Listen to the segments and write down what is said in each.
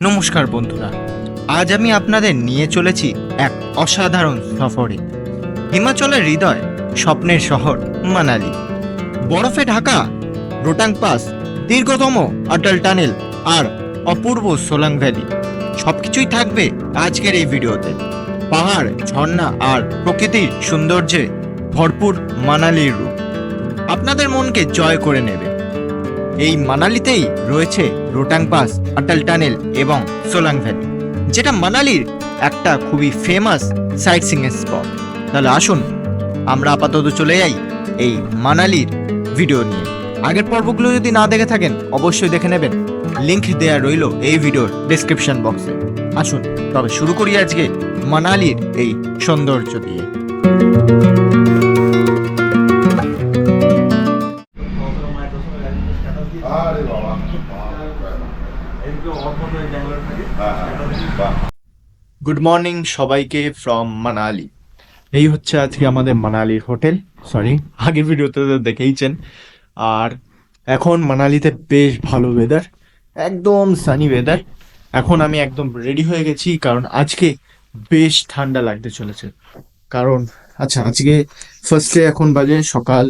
নমস্কার বন্ধুরা, আজ আমি আপনাদের নিয়ে চলেছি এক অসাধারণ সফরে। হিমাচলের হৃদয় স্বপ্নের শহর মানালি। বরফে ঢাকা, রোটাং পাস, দীর্ঘতম অটল টানেল আর অপূর্ব সোলাং ভ্যালি। সবকিছুই থাকবে আজকের এই ভিডিওতে। পাহাড়, ঝর্ণা আর প্রকৃতির সৌন্দর্যে ভরপুর মানালির রূপ। আপনাদের মনকে জয় করে নেবে। এই মানালিতেই রয়েছে রোটাং পাস। অটল টানেল এবং সোলাং ভ্যালি যেটা মানালির একটা খুবই ফেমাস সাইট সিং স্পট তাহলে আসুন, আমরা আপাতত চলে যাই এই মানালির ভিডিও নিয়ে। আগের পর্বগুলো যদি না দেখে থাকেন, অবশ্যই দেখে নেবেন। লিংক দেয়া রইল এই ভিডিওর ডেসক্রিপশন বক্সে আসুন, তবে শুরু করি আজকে মানালির এই সৌন্দর্য দিয়ে। গুড মর্নিং সবাইকে ফ্রম মানালি এই হচ্ছে আজকে আমাদের মানালির হোটেল সরি আগের ভিডিওতে তো দেখেইছেন। আর এখন মানালিতে বেশ ভালো ওয়েদার একদম সানি ওয়েদার এখন আমি একদম রেডি হয়ে গেছি, কারণ আজকে বেশ ঠান্ডা লাগতে চলেছে। কারণ আচ্ছা আজকে ফার্স্টে এখন বাজে সকাল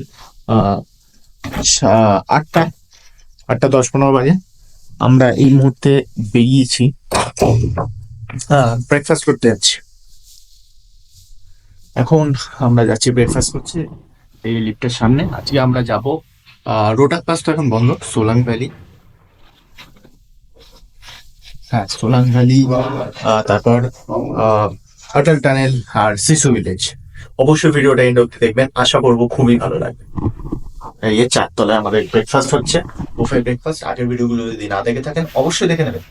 আটটা আটটা দশ পনেরো বাজে। আমরা এই মুহূর্তে বেরিয়েছি। হ্যাঁ ব্রেকফাস্ট করতে যাচ্ছি। এখন আমরা যাচ্ছি ব্রেকফাস্ট করছি এই লিফটের সামনে। আজকে আমরা যাব রোটাক পাস তো এখন বন্ধ সোলাং ভ্যালি হ্যাঁ সোলাং ভ্যালি তারপর অটল টানেল আর শিশু ভিলেজ অবশ্যই ভিডিওটা এন্ড অব্দি দেখবেন। আশা করব খুবই ভালো লাগবে। এই চারতলায় আমাদের ব্রেকফাস্ট হচ্ছে বুফে ব্রেকফাস্ট আগের ভিডিওগুলো যদি না দেখে থাকেন অবশ্যই দেখে নেবেন।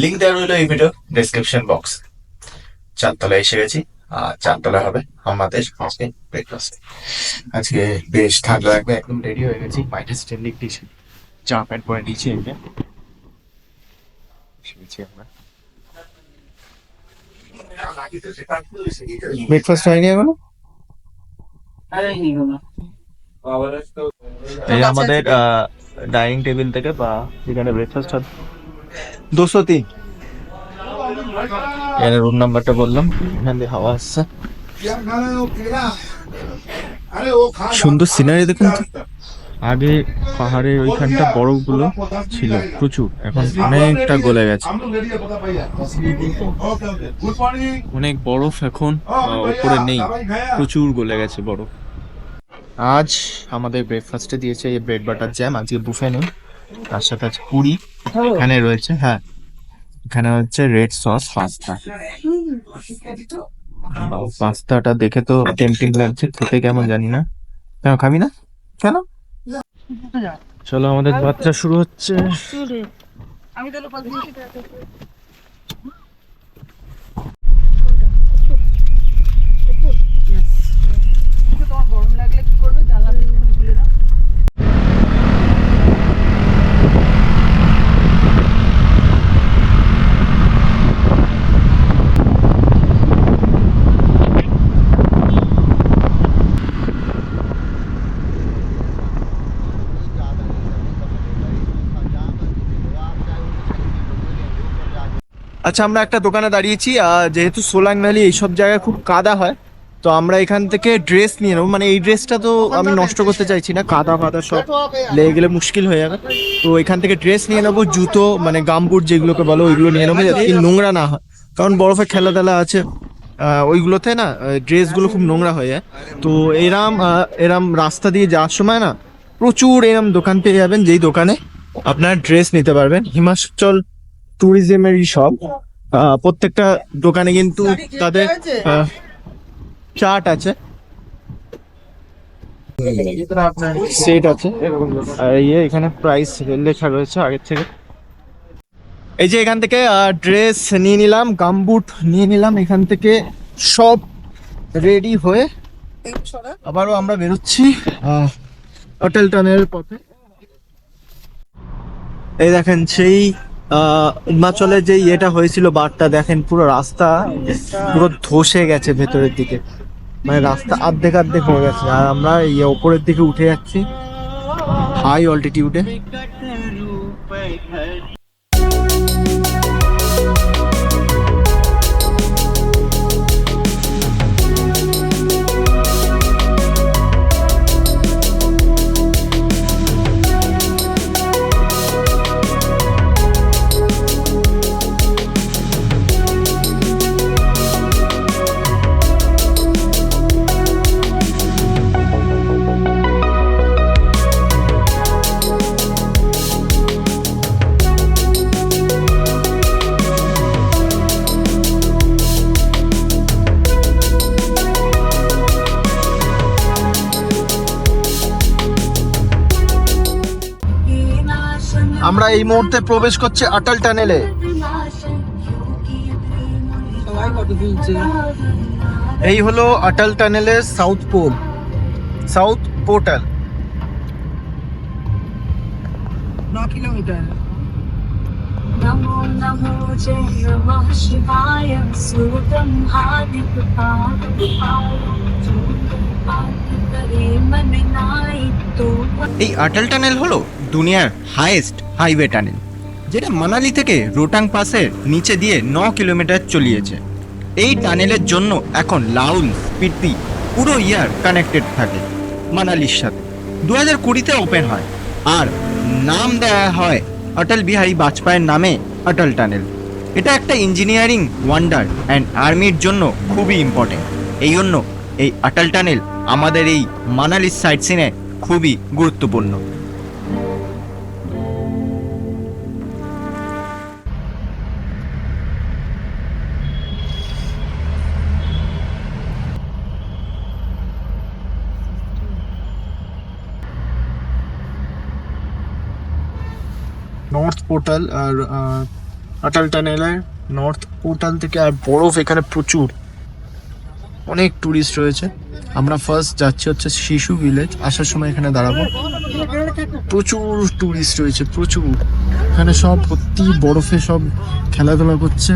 লিঙ্ক দেওয়া রইল এই ভিডিও ডেসক্রিপশন বক্স চারতলায় এসে গেছি আর চারতলায় হবে আমাদের আজকে ব্রেকফাস্ট আজকে বেশ ঠান্ডা লাগবে একদম রেডি হয়ে গেছি মাইনাস টেন ডিগ্রি জামা প্যান্ট পরে নিচে এসে। এসে গেছি আমরা। ব্রেকফাস্ট হয়নি এখনও? এই আমাদের ডাইনিং টেবিল থেকে বা যেখানে ব্রেকফাস্ট হবে দুশো তিন। এখানে রুম নাম্বারটা বললাম। এখান দিয়ে হাওয়া আসছে। সুন্দর সিনারি দেখুন আগে পাহাড়ের ওইখানটা বরফগুলো ছিল প্রচুর। এখন অনেকটা গলে গেছে। অনেক বরফ এখন ওপরে নেই। প্রচুর গলে গেছে বরফ। আজ আমাদের ব্রেকফাস্টে দিয়েছে এই ব্রেড বাটার জ্যাম আজকে বুফে নেই। তার সাথে আছে পুরি, এখানে রয়েছে হ্যাঁ এখানে হচ্ছে রেড সস পাস্তা পাস্তাটা দেখে তো টেম্পটিং লাগছে, খেতে কেমন জানি না। কেন, খাবি না? কেন? চলো, আমাদের যাত্রা শুরু হচ্ছে। আমি আচ্ছা আমরা একটা দোকানে দাঁড়িয়েছি যেহেতু সোলাং ভ্যালি এইসব জায়গায় খুব কাদা হয় তো আমরা এখান থেকে ড্রেস নিয়ে নেব। মানে এই ড্রেসটা তো আমি নষ্ট করতে চাইছি না। কাদা ফাদা সব লেগে গেলে মুশকিল হয়ে যাবে। তো এখান থেকে ড্রেস নিয়ে নেব জুতো মানে গামবুট যেগুলোকে বলো ওইগুলো নিয়ে নেব যাতে নোংরা না হয়। কারণ বরফে খেলা টেলা আছে ওইগুলোতে না ড্রেসগুলো খুব নোংরা হয়ে যায়। তো এরাম এরাম রাস্তা দিয়ে যাওয়ার সময় না প্রচুর এরম দোকান পেয়ে যাবেন যেই দোকানে আপনার ড্রেস নিতে পারবেন। হিমাচল ট্যুরিজমেরই সব প্রত্যেকটা দোকানে কিন্তু তাদের চার্ট আছে। সেট আছে। আর ইয়ে এখানে প্রাইস লেখা রয়েছে আগের থেকে। এই যে এখান থেকে ড্রেস নিয়ে নিলাম গামবুট নিয়ে নিলাম এখান থেকে সব রেডি হয়ে আবারও আমরা বেরোচ্ছি আহ, হোটেল টানের পথে। এই দেখেন সেই হিমাচলে যে ইয়েটা হয়েছিল বারটা দেখেন পুরো রাস্তা পুরো ধসে গেছে ভেতরের দিকে। মানে রাস্তা আর্ধেক আর্ধেক হয়ে গেছে। আর আমরা ইয়ে ওপরের দিকে উঠে যাচ্ছি। হাই অল্টিটিউডে আমরা এই মুহূর্তে প্রবেশ করছি আটাল টানেলে সবাই ফটো তুলছে এই হলো আটাল টানেলের সাউথ পোল সাউথ পোর্টাল ন কিলোমিটার नमो नमो जय नमः शिवाय सुरतं करे मन नाई तो এই আটাল টানেল হলো দুনিয়ার হাইয়েস্ট হাইওয়ে টানেল যেটা মানালি থেকে রোটাং পাসের নিচে দিয়ে ন কিলোমিটার চলিয়েছে। এই টানেলের জন্য এখন লাউল স্পিতি পুরো ইয়ার কানেক্টেড থাকে মানালির সাথে। দু হাজার কুড়িতে ওপেন হয় আর নাম দেওয়া হয় অটল বিহারী বাজপেয়ীর নামে অটল টানেল এটা একটা ইঞ্জিনিয়ারিং ওয়ান্ডার অ্যান্ড আর্মির জন্য খুবই ইম্পর্টেন্ট এই জন্য এই অটল টানেল আমাদের এই মানালির সাইট সিনে খুবই গুরুত্বপূর্ণ। পোর্টাল আর আটাল টানেলায় নর্থ পোর্টাল থেকে আর বরফ এখানে প্রচুর। অনেক ট্যুরিস্ট রয়েছে। আমরা ফার্স্ট যাচ্ছি হচ্ছে শিশু ভিলেজ আসার সময় এখানে দাঁড়াবো। প্রচুর টুরিস্ট রয়েছে, প্রচুর। এখানে সব সত্যি বরফে সব খেলাধুলা করছে।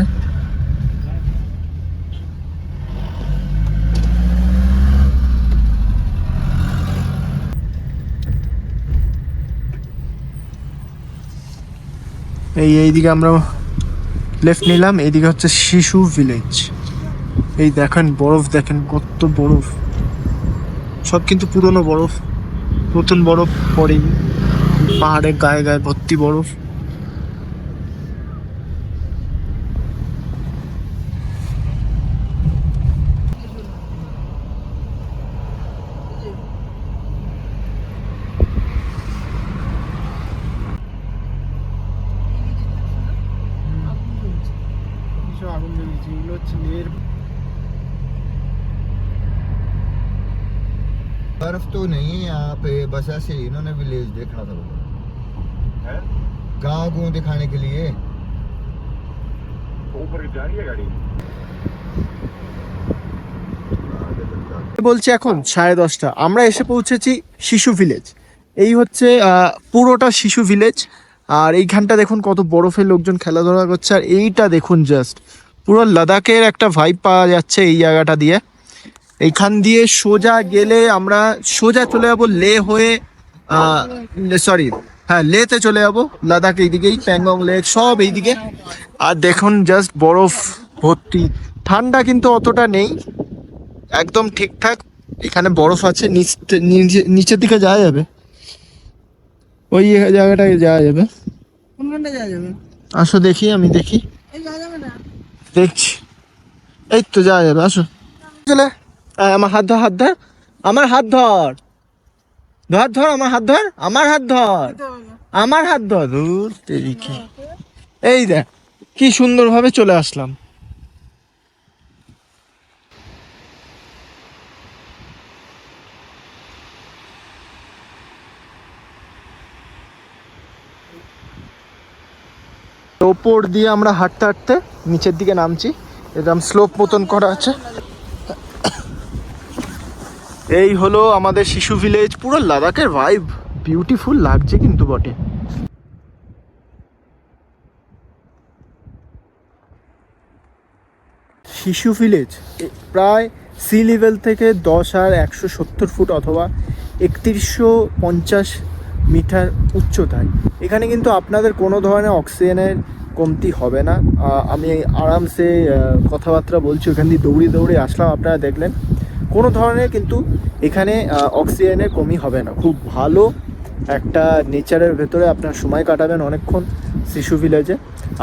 এই এইদিকে আমরা লেফট নিলাম, এইদিকে হচ্ছে শিশু ভিলেজ এই দেখেন বরফ, দেখেন কত বরফ। সব কিন্তু পুরনো বরফ, নতুন বরফ পড়েনি পাহাড়ের গায়ে গায়ে ভর্তি বরফ। बस ऐसे ही इन्होंने विलेज देखना था गाँव गुँव दिखाने के लिए বলছি এখন সাড়ে দশটা আমরা এসে পৌঁছেছি শিশু ভিলেজ এই হচ্ছে আহ, পুরোটা শিশু ভিলেজ আর এইখানটা দেখুন কত বরফে লোকজন খেলাধুলা করছে আর এইটা দেখুন জাস্ট পুরো লাদাখের একটা ভাইব পাওয়া যাচ্ছে এই জায়গাটা দিয়ে এইখান দিয়ে সোজা গেলে আমরা সোজা চলে যাব লে হয়ে সরি হ্যাঁ লেতে চলে যাব লাদাখ এইদিকেই প্যাংগং লেক সব এইদিকে। আর দেখুন জাস্ট বরফ ভর্তি ঠান্ডা কিন্তু অতটা নেই একদম ঠিকঠাক এখানে বরফ আছে নিচ নিচে- নিচের দিকে যাওয়া যাবে। ওই জায়গাটায় যাওয়া যাবে। আসো দেখি আমি দেখি। দেখছি। এই তো যাওয়া যাবে আসো। চলে। আমার হাত ধর হাত ধর। আমার হাত ধর। ধর ধর, আমার হাত ধর। আমার হাত ধর। আমার হাত ধর। এই দেখ, কি সুন্দরভাবে চলে আসলাম। ওপর দিয়ে আমরা হাঁটতে হাঁটতে নিচের দিকে নামছি। এরকম স্লোপ মতন করা আছে। এই হলো আমাদের শিশু ভিলেজ পুরো লাদাখের ভাইব বিউটিফুল লাগছে কিন্তু বটে। শিশু ভিলেজ প্রায় সি লেভেল থেকে দশ আর একশো সত্তর ফুট অথবা একত্রিশশো পঞ্চাশ মিটার উচ্চতায়। এখানে কিন্তু আপনাদের কোনো ধরনের অক্সিজেনের কমতি হবে না। আমি আরামসে কথাবার্তা বলছি, ওখান দিয়ে দৌড়ে দৌড়ে আসলাম, আপনারা দেখলেন। কোনো ধরনের কিন্তু এখানে অক্সিজেনের কমি হবে না। খুব ভালো একটা নেচারের ভেতরে আপনার সময় কাটাবেন অনেকক্ষণ শিশু ভিলেজে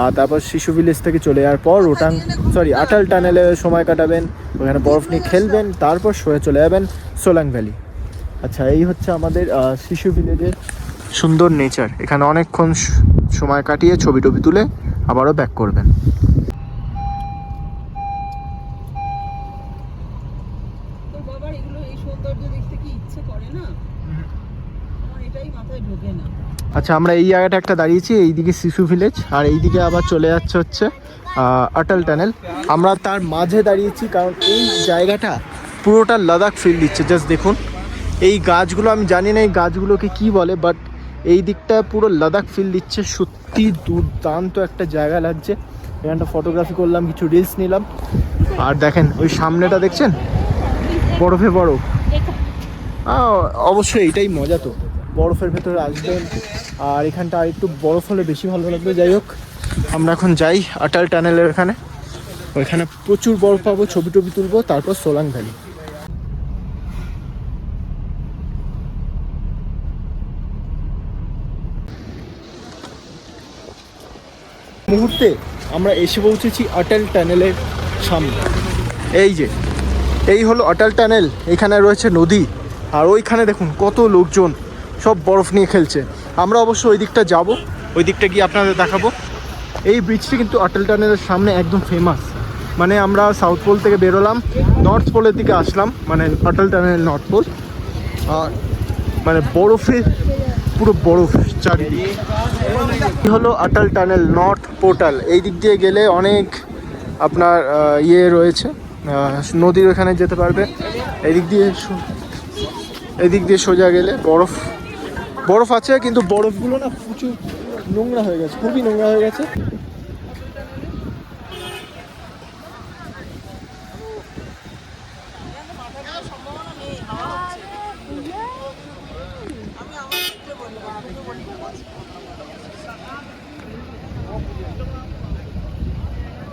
আর তারপর শিশু ভিলেজ থেকে চলে যাওয়ার পর রোটাং সরি আটাল টানেলে সময় কাটাবেন, ওখানে বরফ নিয়ে খেলবেন, তারপর সরে চলে যাবেন সোলাং ভ্যালি আচ্ছা এই হচ্ছে আমাদের শিশু ভিলেজের সুন্দর নেচার। এখানে অনেকক্ষণ সময় কাটিয়ে ছবি টবি তুলে আবারও ব্যাক করবেন তোর বাবার এগুলো এই সৌন্দর্য দেখতে কি ইচ্ছে করে না আমার এটাই মাথায় ঢোকে না আচ্ছা আমরা এই জায়গাটা একটা দাঁড়িয়েছি এইদিকে শিশু ভিলেজ আর এইদিকে আবার চলে যাচ্ছে হচ্ছে অটল টানেল আমরা তার মাঝে দাঁড়িয়েছি কারণ এই জায়গাটা পুরোটা লাদাখ ফিল দিচ্ছে জাস্ট দেখুন। এই গাছগুলো আমি জানি না এই গাছগুলোকে কি বলে বাট এই দিকটা পুরো লাদাখ ফিল দিচ্ছে সত্যি দুর্দান্ত একটা জায়গা লাগছে। এখানটা ফটোগ্রাফি করলাম কিছু রিলস নিলাম। আর দেখেন ওই সামনেটা দেখছেন? বরফে বরফ। অবশ্যই এটাই মজা তো। বরফের ভেতরে আসবেন। আর এখানটা আর একটু বরফ হলে বেশি ভালো লাগবে। যাই হোক, আমরা এখন যাই আটাল টানেলের এখানে ওইখানে প্রচুর বরফ পাবো, ছবি টবি তুলবো, তারপর সোলাং ভ্যালি। মুহূর্তে আমরা এসে পৌঁছেছি অটল টানেলের সামনে। এই যে, এই হলো অটল টানেল, এখানে রয়েছে নদী। আর ওইখানে দেখুন কত লোকজন সব বরফ নিয়ে খেলছে। আমরা অবশ্য ওই দিকটা যাব। ওই দিকটা গিয়ে আপনাদের দেখাবো। এই ব্রিজটি কিন্তু অটল টানেলের সামনে একদম ফেমাস মানে আমরা সাউথ পোল থেকে বেরোলাম নর্থ পোলের দিকে আসলাম মানে অটল টানেল নর্থ পোল আর মানে বরফের, পুরো বরফ চারিদিকে। হলো অটল টানেল নর্থ পোর্টাল এই দিক দিয়ে গেলে অনেক আপনার ইয়ে রয়েছে। নদীর ওখানে যেতে পারবে। এদিক দিয়ে এদিক দিয়ে সোজা গেলে বরফ বরফ আছে কিন্তু বরফগুলো না প্রচুর নোংরা হয়ে গেছে খুবই নোংরা হয়ে গেছে।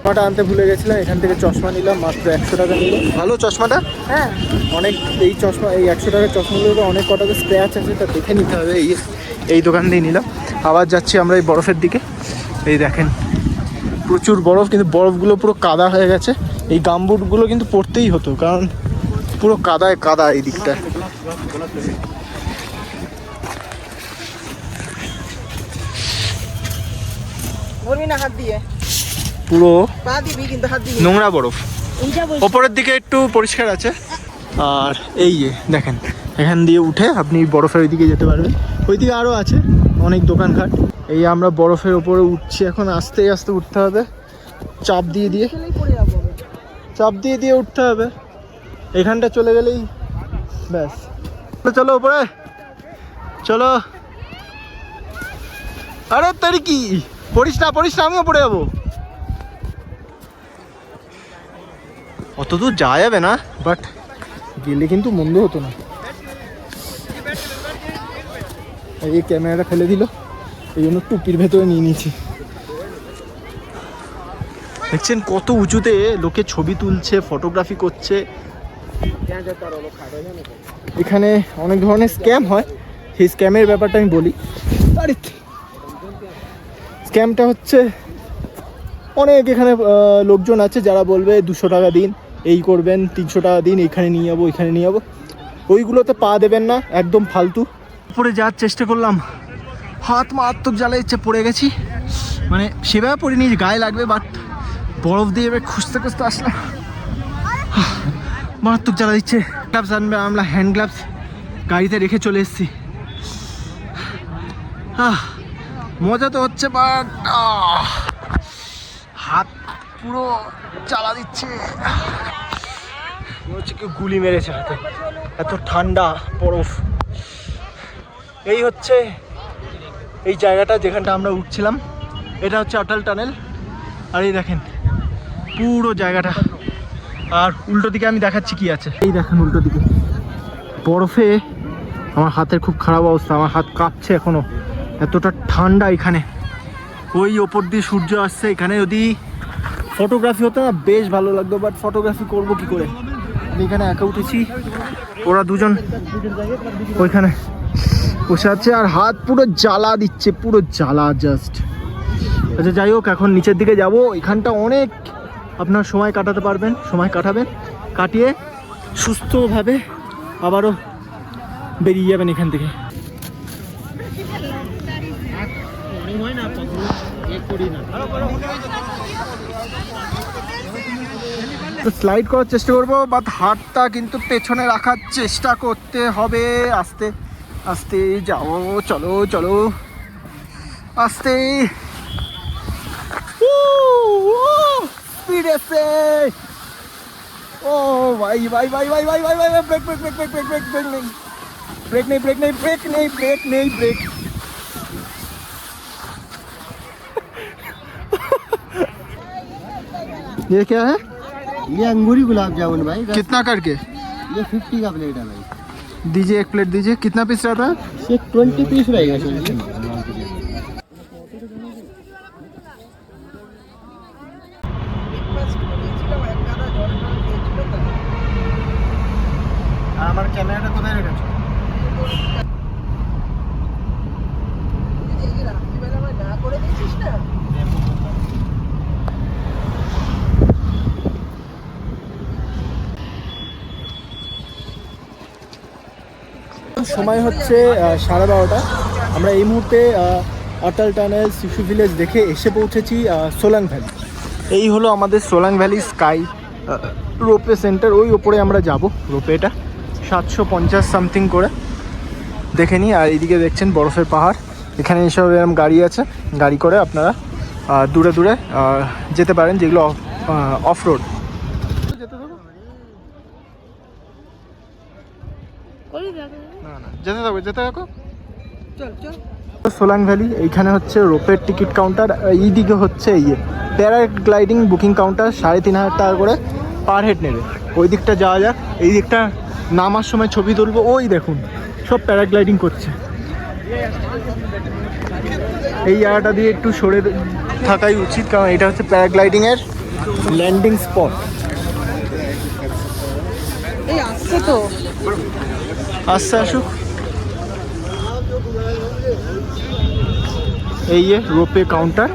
চশমাটা আনতে ভুলে গেছিলাম এখান থেকে চশমা নিলাম মাত্র একশো টাকা নিল। ভালো চশমাটা? হ্যাঁ। অনেক এই চশমা এই একশো টাকার চশমাগুলোতে অনেক কটাতে স্ক্র্যাচ আছে তা দেখে নিতে হবে। এই এই দোকান দিয়ে নিলাম। আবার যাচ্ছি আমরা এই বরফের দিকে। এই দেখেন প্রচুর বরফ কিন্তু বরফগুলো পুরো কাদা হয়ে গেছে। এই গামবুটগুলো কিন্তু পরতেই হতো কারণ পুরো কাদায় কাদা এই দিকটা। বলবি না হাত দিয়ে। পুরো নোংরা বরফ। ওপরের দিকে একটু পরিষ্কার আছে। আর এই যে দেখেন এখান দিয়ে উঠে আপনি বরফের ওইদিকে যেতে পারবেন। ওইদিকে আরও আছে অনেক দোকানঘাট। এই আমরা বরফের ওপরে উঠছি এখন আস্তে আস্তে উঠতে হবে। চাপ দিয়ে দিয়ে। চাপ দিয়ে দিয়ে উঠতে হবে। এখানটা চলে গেলেই ব্যাস। চলো ওপরে। চলো। আরে তারি কি? পড়িস না পড়িস না আমিও পড়ে যাব। অত দূর যাওয়া যাবে না বাট গেলে কিন্তু মন্দ হতো না। এই ক্যামেরাটা ফেলে দিল, এই জন্য টুপির ভেতরে নিয়ে নিয়েছি। দেখছেন কত উঁচুতে লোকে ছবি তুলছে ফটোগ্রাফি করছে। এখানে অনেক ধরনের স্ক্যাম হয়। সেই স্ক্যামের ব্যাপারটা আমি বলি। আরে স্ক্যামটা হচ্ছে, অনেক এখানে লোকজন আছে যারা বলবে দুশো টাকা দিন। এই করবেন, তিনশো টাকা দিন, এখানে নিয়ে যাব, এখানে নিয়ে যাব। ওইগুলোতে পা দেবেন না, একদম ফালতু। উপরে যাওয়ার চেষ্টা করলাম। হাত মারাত্মক জ্বালা ইচ্ছে পড়ে গেছি। মানে সেভাবে পড়িনি, গায়ে লাগবে বাট বরফ দিয়ে এবার খুঁজতে খুঁজতে আসলাম। মারাত্মক জ্বালা দিচ্ছে গ্লাভস আনবে, আমরা হ্যান্ড গ্লাভস গাড়িতে রেখে চলে এসেছি। মজা তো হচ্ছে বাট পুরো চালা দিচ্ছে। হচ্ছে কেউ গুলি মেরেছে হাতে। এত ঠান্ডা, বরফ। এই হচ্ছে এই জায়গাটা যেখানটা আমরা উঠছিলাম। এটা হচ্ছে অটল টানেল। আর এই দেখেন, পুরো জায়গাটা। আর উল্টো দিকে আমি দেখাচ্ছি কি আছে। এই দেখেন উল্টো দিকে। বরফে আমার হাতের খুব খারাপ অবস্থা, আমার হাত কাঁপছে এখনও। এতটা ঠান্ডা এখানে। ওই ওপর দিয়ে সূর্য আসছে, এখানে যদি ফটোগ্রাফি হতো না বেশ ভালো লাগতো বাট ফটোগ্রাফি করব কি করে? আমি এখানে একা উঠেছি। ওরা দুজন ওইখানে বসে আছে আর হাত পুরো জ্বালা দিচ্ছে, পুরো জ্বালা জাস্ট আচ্ছা যাই হোক, এখন নিচের দিকে যাব। এখানটা অনেক আপনার সময় কাটাতে পারবেন, সময় কাটাবেন। কাটিয়ে সুস্থভাবে আবারও বেরিয়ে যাবেন এখান থেকে। স্লাইড করার চেষ্টা করব বাট হাতটা কিন্তু পেছনে রাখার চেষ্টা করতে হবে আস্তে আস্তে যাও চলো চলো আস্তে ও ভাই ভাই ভাই ভাই ভাই ভাই ভাই brake brake brake brake brake brake brake নেই ব্রেক নেই ব্রেক নেই ব্রেক নেই ব্রেক নেই ব্রেক ये क्या है? ये अंगूरी गुलाब जामुन भाई कितना करके? ये फिफ्टी का प्लेट है भाई। दीजिए एक प्लेट दीजिए। कितना पीस रहता है? ये ट्वेंटी पीस रहेगा सर হচ্ছে সাড়ে বারোটা। আমরা এই মুহূর্তে অটল টানেল, শিশু ভিলেজ দেখে এসে পৌঁছেছি সোলাং ভ্যালি। এই হলো আমাদের Solang valley sky ropeway centre. ওই ওপরে আমরা যাব, রোপেটা। সাতশো পঞ্চাশ সামথিং করে। দেখে নিই, আর এইদিকে দেখছেন বরফের পাহাড়। এখানে এইসব এরকম গাড়ি আছে, গাড়ি করে আপনারা দূরে দূরে যেতে পারেন যেগুলো অফ রোড না না যেতে থাকো যেতে থাকো। চল চল। সোলাং ভ্যালি এইখানে হচ্ছে রোপের টিকিট কাউন্টার এই দিকে হচ্ছে ইয়ে প্যারাগ্লাইডিং বুকিং কাউন্টার সাড়ে তিন হাজার টাকা করে পার হেড নেবে। ওই দিকটা যাওয়া যাক এই দিকটা নামার সময় ছবি তুলবো ওই দেখুন সব প্যারাগ্লাইডিং করছে। এই জায়গাটা দিয়ে একটু সরে থাকাই উচিত কারণ এটা হচ্ছে প্যারাগ্লাইডিংয়ের ল্যান্ডিং স্পট এই আসছে তো। আসছে আসুক। এই যে রোপে কাউন্টার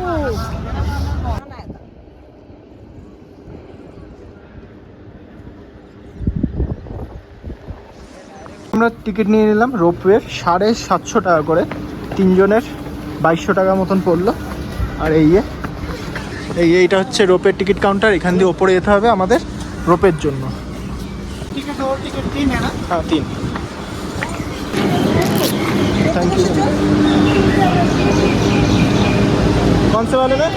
আমরা টিকিট নিয়ে নিলাম রোপওয়ের সাড়ে সাতশো টাকা করে। তিনজনের বাইশশো টাকা মতন পড়ল। আর এই যে এই এইটা হচ্ছে রোপের টিকিট কাউন্টার এখান দিয়ে ওপরে যেতে হবে আমাদের রোপের জন্য। টিকিট তিন হ্যাঁ, হ্যাঁ তিন। थैंक यू कौन से वाले में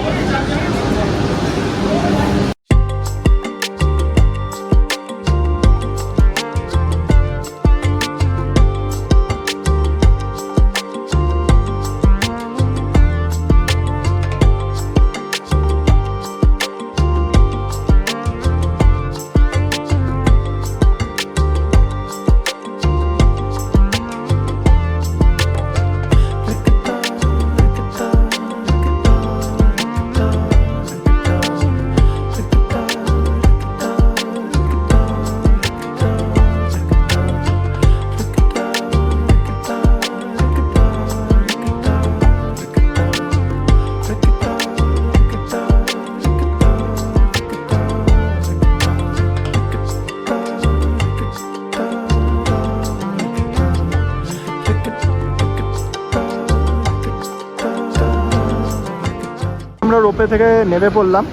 রোপে থেকে নেমে পড়লাম।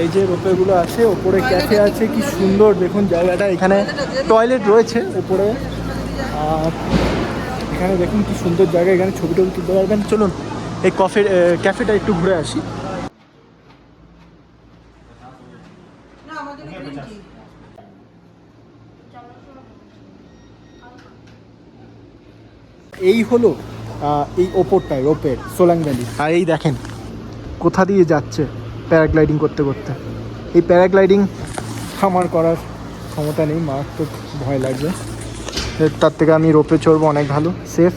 এই যে রোপেগুলো আছে, ওপরে ক্যাফে আছে, কি সুন্দর। দেখুন জায়গাটা, এখানে টয়লেট রয়েছে ওপরে। আর এখানে দেখুন কি সুন্দর জায়গা, এখানে ছবি টবি তুলতে পারবেন। চলুন, এই কফি ক্যাফেটা একটু ঘুরে আসি। এই হলো এই ওপরটায় রোপের সোলাং ভ্যালি। আর এই দেখেন, কোথা দিয়ে যাচ্ছে প্যারাগ্লাইডিং করতে করতে। এই প্যারাগ্লাইডিং আমার করার ক্ষমতা নেই মারাত্মক ভয় লাগবে। তার থেকে আমি রোপে চড়বো, অনেক ভালো, সেফ।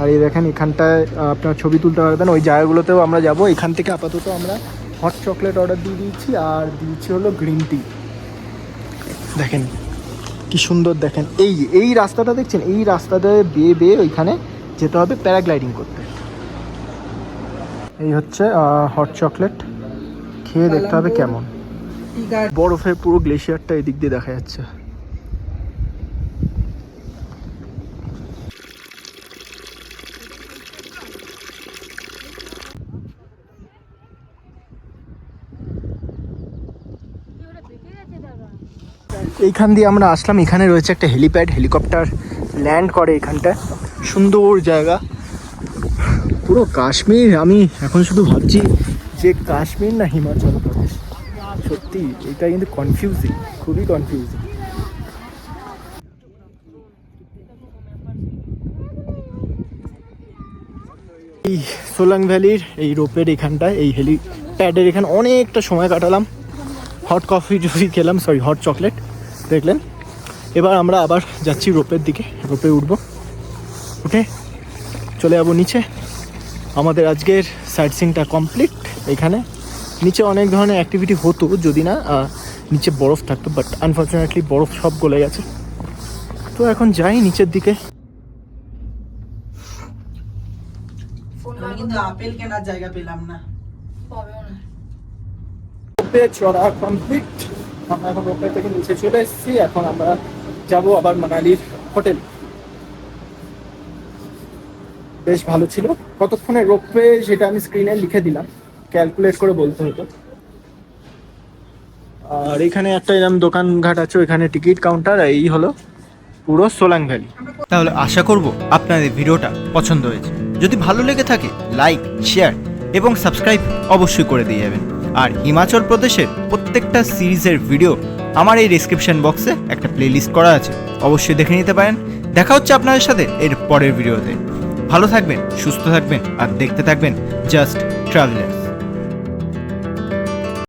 আর এই দেখেন, এখানটায় আপনার ছবি তুলতে পারবেন। ওই জায়গাগুলোতেও আমরা যাব, এখান থেকে আপাতত আমরা হট চকলেট অর্ডার দিয়ে দিয়েছি, আর দিয়েছি হলো গ্রিন টি দেখেন, কি সুন্দর দেখেন, এই এই রাস্তাটা দেখছেন? এই রাস্তাটা বেয়ে বেয়ে ওইখানে যেতে হবে প্যারাগ্লাইডিং করতে। এই হচ্ছে হট চকলেট খেয়ে দেখতে হবে কেমন। বরফের পুরো গ্লেশিয়ারটা এদিক দিয়ে দেখা যাচ্ছে। এইখান দিয়ে আমরা আসলাম। এখানে রয়েছে একটা হেলিপ্যাড হেলিকপ্টার ল্যান্ড করে এখানটায়। সুন্দর জায়গা। পুরো কাশ্মীর, আমি এখন শুধু ভাবছি যে কাশ্মীর না হিমাচল প্রদেশ। সত্যি, এটা কিন্তু কনফিউজিং খুবই কনফিউজিং এই সোলাং ভ্যালির এই রোপের এখানটায়, এই হেলি প্যাডের এখানে অনেকটা সময় কাটালাম। হট কফি টফি খেলাম সরি হট চকলেট দেখলেন? এবার আমরা আবার যাচ্ছি রোপের দিকে, রোপে উঠবো। উঠে চলে যাব নিচে। আমাদের আজকের সাইট সিনটা কমপ্লিট এখানে নিচে অনেক ধরনের অ্যাক্টিভিটি হতো যদি না নিচে বরফ থাকতো বাট আনফর্চুনেটলি বরফ সব গলে গেছে। তো এখন যাই নিচের দিকে। আমি আপেল কেনার জায়গা পেলাম না। চড়া কমপ্লিট আমরা এখন রোপে থেকে নিচে চলে এসেছি। এখন আমরা যাব আবার মানালির হোটেল বেশ ভালো ছিল। কতক্ষণে রোপে সেটা আমি স্ক্রিনে লিখে দিলাম। ক্যালকুলেট করে বলতে হতো। আর এখানে একটা এরকম দোকানঘাট আছে, ওইখানে টিকিট কাউন্টার এই হলো পুরো সোলাং ভ্যালি তাহলে আশা করব আপনাদের ভিডিওটা পছন্দ হয়েছে। যদি ভালো লেগে থাকে লাইক শেয়ার এবং সাবস্ক্রাইব অবশ্যই করে দিয়ে যাবেন। আর হিমাচল প্রদেশের প্রত্যেকটা সিরিজের ভিডিও আমার এই ডিসক্রিপশন বক্সে একটা প্লেলিস্ট করা আছে। অবশ্যই দেখে নিতে পারেন। দেখা হচ্ছে আপনাদের সাথে এর পরের ভিডিওতে। ভালো থাকবেন সুস্থ থাকবেন আর দেখতে থাকবেন জাস্ট ট্রাভেলার্স।